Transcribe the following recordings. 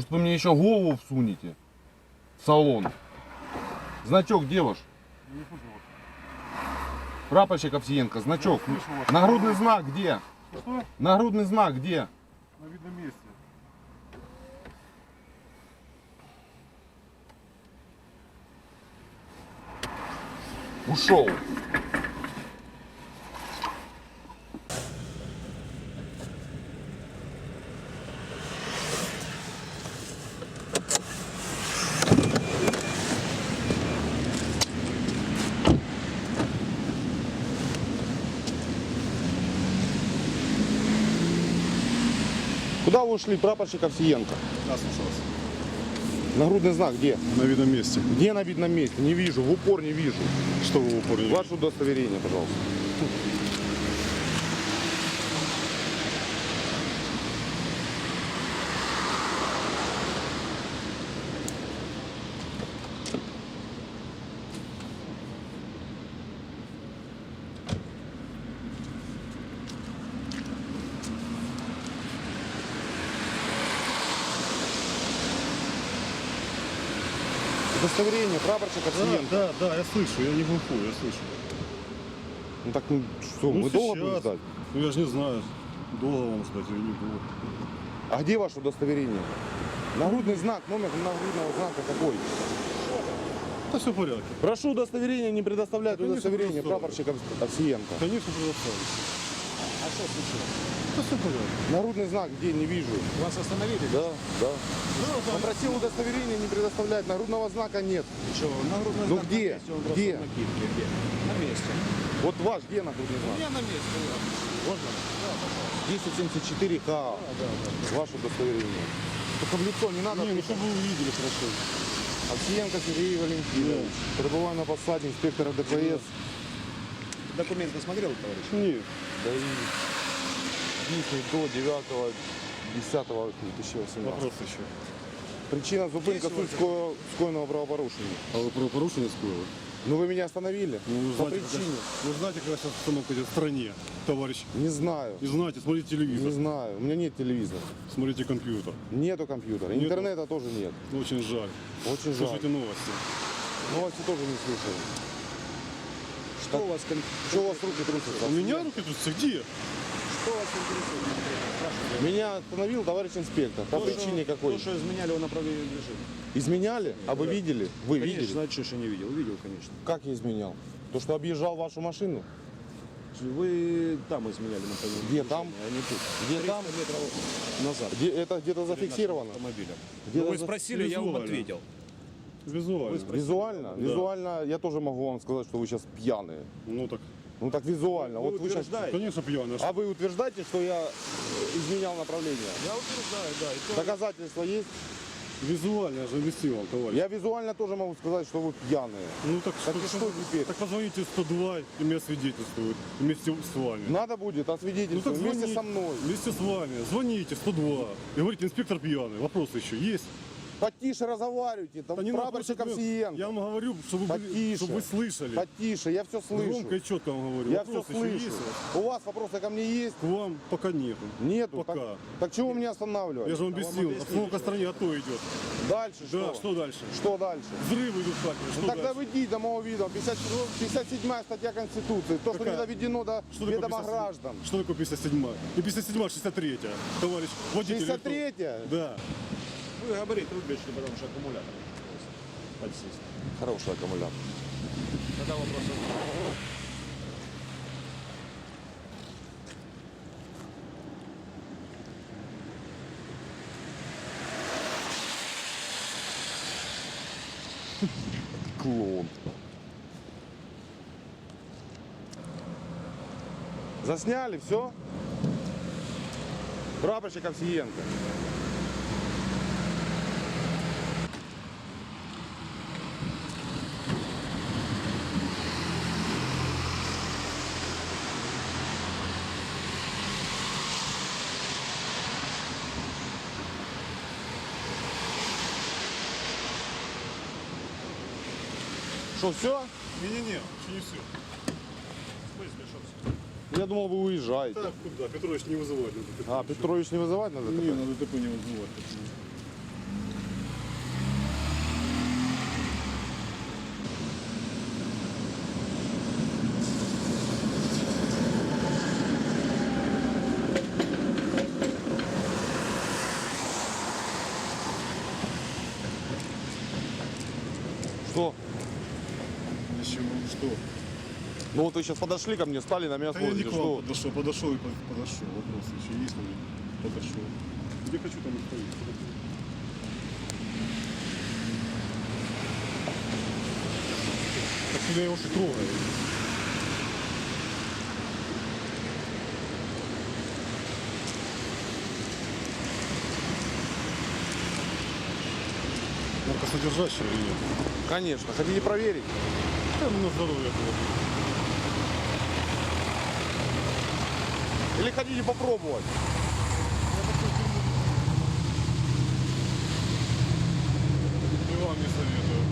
Может, вы мне еще голову всунете в салон? Значок где ваш? Не слышу вас. Прапорщик Овсиенко, значок. Слышу вас. Нагрудный знак где? Что? Нагрудный знак где? На видном месте. Ушел. Куда вы ушли, прапорщик Овсиенко? Да, вас. Нагрудный знак где? На видном месте. Где на видном месте? Не вижу, в упор не вижу. Что вы в упор не Ваше удостоверение, пожалуйста. Удостоверение, прапорщик Овсиенко. Да, да, да, я слышу, я не глухой, я слышу. Ну так ну, что, Ну, мы долго будем сейчас. ждать? Ну я же не знаю, долго вам ждать или не долго. А где ваше удостоверение? Нагрудный знак, номер нагрудного знака какой? Да все в порядке. Прошу удостоверение не предоставлять Да, конечно, удостоверение предоставлю. прапорщика Овсиенко. Конечно, предоставлю. А что случилось? Нагрудный знак где, не вижу. Вас остановили? Да, да. Попросил удостоверение не предоставлять, нагрудного знака нет. Что, нагрудный Ну знак где? на месте, он просто Где? Где? На месте. Вот ваш где нагрудный знак? Я на месте. да. Можно? 1074К. Ваше удостоверение. Только в лицо не надо. Не, ну чтобы вы увидели хорошо. Овсиенко Сергей Валентинович. Прибываю на посаде инспектора ДПС. Документы смотрел, товарищ? Нет. Да и дійсний до 9 10 2018. Вопрос еще. Причина зупинка Є суть скоєного- скоєного правопорушення. А вы правопорушение скоро? Ну вы меня остановили? Ну, вы По знаете, причине? Вы знаете, какая сейчас обстановка идет в стране, товарищ? Не знаю. Не знаете, смотрите Не телевизор, знаю. У меня нет телевизора. смотрите компьютер. Нету компьютера. Нету. Интернета тоже нет. Ну, Очень жаль. Очень жаль. Слушайте новости. Новости тоже не слышал. Что у вас, кон- Что у вас руки трусятся? У меня руки тут все где? Что вас интересует? Спрашиваю. Меня остановил товарищ инспектор. По То, причине что- какой? То, что изменяли в направлении движения. Изменяли? А вы видели? Вы Конечно, видели? знаете, что не видел? Видел, конечно. Как я изменял? То, что объезжал вашу машину? Вы там изменяли направление Где движения, там? а не тут. Где 300 там? метров назад. Где, это где-то зафиксировано? Автомобиля. Где-то Ну, вы за- спросили, я вам Визуально. ответил. Визуально. Визуально? Да. Визуально я тоже могу вам сказать, что вы сейчас пьяные. Ну так, Ну так визуально. Вы вот вы сейчас... конечно, пьяный. А вы утверждаете, что я изменял направление? Я утверждаю, да. И то- Доказательства есть? Визуально я же объяснил вам, товарищ. Я визуально тоже могу сказать, что вы пьяные. Ну так, Так что, что теперь? Так позвоните 102 и меня свидетельствуют вместе с вами. Надо будет Ну освидетельствовать так вместе звоните, со мной. Вместе с вами. Звоните 102. И говорите, инспектор пьяный. Вопросы еще есть? Потише разговаривайте, там надо прапорщик Овсиенко. Я вам говорю, чтобы вы, Потише. чтобы вы слышали. Потише, я все слышу. Громко и четко вам говорю. Я все Вопросы еще слышу. есть у вас? Вопросы ко мне есть? К вам пока нету. Нету. Пока. Так, так чего вы меня Я останавливаете? же вам объяснил, обстановка в стране АТО идет. Дальше Да, что? что дальше? Что дальше? Взрывы идут в Харькове. Что Ну, тогда дальше? вы идите домового вида. 50 57 статья Конституции. То, что Какая? не доведено до Что такое ведома 57? граждан. Что такое 57 И 57 63 Товарищ водитель. 63 Да. Вы габарит выключили, потому что аккумулятор. Подсесть. Хороший аккумулятор. Тогда вопрос. Клоун. Засняли, все? Прапорщик Овсиенко. Что, все? Не-не-не, еще не все. Я думал, вы уезжаете. Так, куда? Ну Петрович не вызывать надо. ДТП. А, Петрович не вызывать надо? Не, надо ДТП не вызывать. Что? Ну вот вы сейчас подошли ко мне, стали на меня Да я не смотрите, к вам что? подошел, подошел и по- подошел. Вопрос еще есть у меня? Подошел. Где хочу, там и стою. Так что я его и трогаю. Наркосодержащий или нет? Конечно, хотите проверить? Да, ну, на здоровье было. Или хотите попробовать? И вам не советую.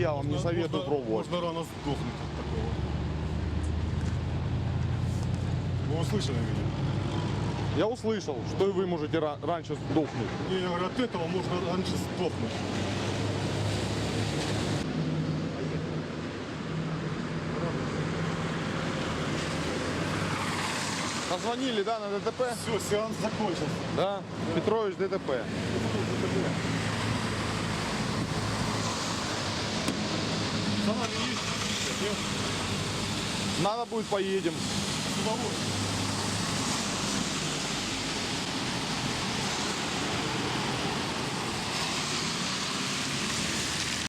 Я вам не Можно- советую можно- пробовать. Можно рано сдохнуть от такого. Вы услышали меня? Я услышал, что и вы можете ра- раньше сдохнуть. Не, я говорю, от этого можно раньше сдохнуть. Позвонили, да, на ДТП? Все, сеанс закончился. Да, Петрович ДТП. Надо будет поедем. С удовольствием.